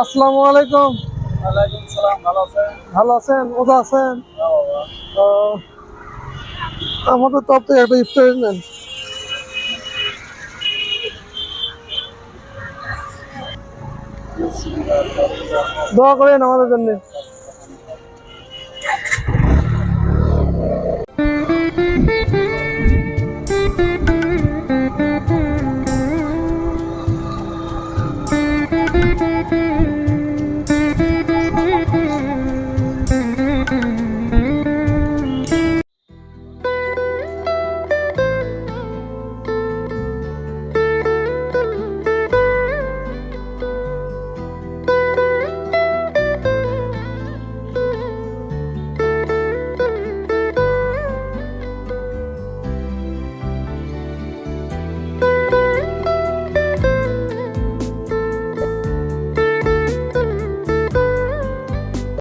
আসসালামু আলাইকুম। ওয়ালাইকুম সালাম ভালো আছেন? ভালো আছেন? ওদা আছেন? আমাদের তরফ থেকে একটা ইফতারি নেন দোয়া করেন আমাদের জন্য।